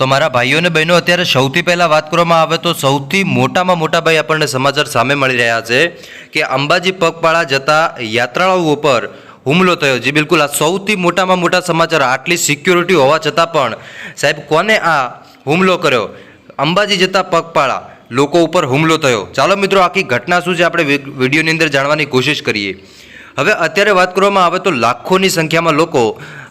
તો મારા ભાઈઓ અને બહેનો, અત્યારે સૌથી પહેલાં વાત કરવામાં આવે તો સૌથી મોટામાં મોટા ભાઈ આપણને સમાચાર સામે મળી રહ્યા છે કે અંબાજી પગપાળા જતા યાત્રાળુઓ ઉપર હુમલો થયો. જે બિલકુલ, આ સૌથી મોટામાં મોટા સમાચાર, આટલી સિક્યોરિટી હોવા છતાં પણ સાહેબ, કોને આ હુમલો કર્યો? અંબાજી જતા પગપાળા લોકો ઉપર હુમલો થયો. ચાલો મિત્રો, આખી ઘટના શું છે? આપણે વિડીયોની અંદર જાણવાની કોશિશ કરીએ. હવે અત્યારે વાત કરવામાં આવે તો લાખોની સંખ્યામાં લોકો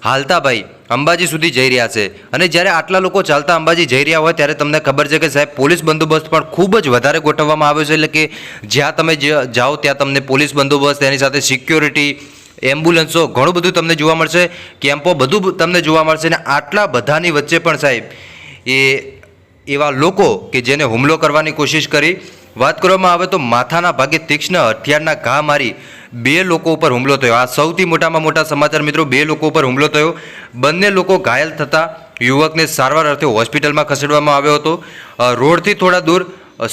હાલતા ભાઈ અંબાજી સુધી જઈ રહ્યા છે. અને જ્યારે આટલા લોકો ચાલતા અંબાજી જઈ રહ્યા હોય ત્યારે તમને ખબર છે કે સાહેબ પોલીસ બંદોબસ્ત પણ ખૂબ જ વધારે ગોઠવવામાં આવ્યો છે. એટલે કે જ્યાં તમે જાઓ ત્યાં તમને પોલીસ બંદોબસ્ત તેની સાથે સિક્યોરિટી એમ્બ્યુલન્સો ઘણું બધું તમને જોવા મળશે. કેમ્પો બધું તમને જોવા મળશે. અને આટલા બધાની વચ્ચે પણ સાહેબ એ એવા લોકો કે જેને હુમલો કરવાની કોશિશ કરી, વાત કરવામાં આવે તો માથાના ભાગે તીક્ષ્ણ હથિયારના ઘા મારી બે લોકો ઉપર હુમલો થયો. આ સૌથી મોટામાં મોટા સમાચાર મિત્રો, બે લોકો ઉપર હુમલો થયો. બંને લોકો ઘાયલ થતા યુવકને સારવાર અર્થે હોસ્પિટલમાં ખસેડવામાં આવ્યો હતો. રોડથી થોડા દૂર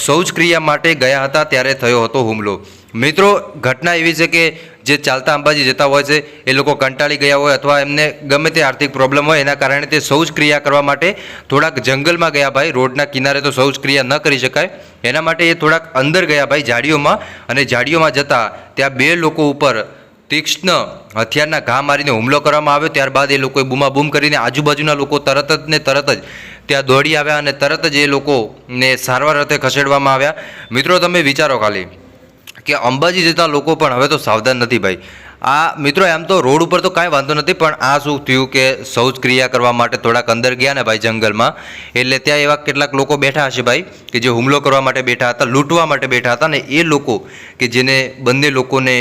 શૌચક્રિયા માટે ગયા હતા, ત્યારે થયો હતો હુમલો. મિત્રો, ઘટના એવી છે કે જે ચાલતા અંબાજી જતા હોય છે, એ લોકો કંટાળી ગયા હોય અથવા એમને ગમે તે આર્થિક પ્રોબ્લેમ હોય, એના કારણે તે શૌચક્રિયા કરવા માટે થોડાક જંગલમાં ગયા ભાઈ. રોડના કિનારે તો શૌચક્રિયા ન કરી શકાય. એના માટે એ થોડાક અંદર ગયા ભાઈ ઝાડીઓમાં અને ઝાડીઓમાં જતા ત્યાં બે લોકો ઉપર તીક્ષ્ણ હથિયારના ઘા મારીને હુમલો કરવામાં આવ્યો. ત્યારબાદ એ લોકોએ બૂમાબૂમ કરીને આજુબાજુના લોકો તરત જ ને તરત જ ત્યાં દોડી આવ્યા અને તરત જ એ લોકોને સારવાર અર્થે ખસેડવામાં આવ્યા. મિત્રો, તમે વિચારો ખાલી. કે અંબાજી જતા લોકો પણ હવે તો સાવધાન નથી ભાઈ. આ મિત્રો એમ તો રોડ ઉપર તો કાંઈ વાંધો નથી, પણ આ શું થયું કે શૌચક્રિયા કરવા માટે થોડાક અંદર ગયા ને ભાઈ જંગલમાં, એટલે ત્યાં એવા કેટલાક લોકો બેઠા હશે ભાઈ, કે જે હુમલો કરવા માટે બેઠા હતા, લૂંટવા માટે બેઠા હતા, ને એ લોકો કે જેને બંને લોકોને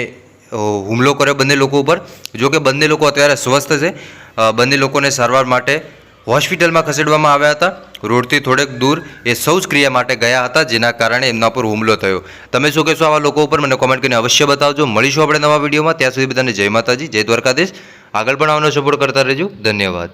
હુમલો કર્યો બંને લોકો ઉપર. જો કે બંને લોકો અત્યારે સ્વસ્થ છે બંને લોકોને સારવાર માટે હોસ્પિટલમાં ખસેડવામાં આવ્યા હતા. રોડથી થોડેક દૂર એ શૌચક્રિયા માટે ગયા હતા, જેના કારણે એમના પર હુમલો થયો. તમે શું કહેશો આવા લોકો ઉપર? મને કોમેન્ટ કરીને અવશ્ય બતાવજો. મળીશું આપણે નવા વિડીયોમાં. ત્યાં સુધી બધાને જય માતાજી, જય દ્વારકાધીશ. આગળ પણ આવવાનો સપોર્ટ કરતા રહેજો. ધન્યવાદ.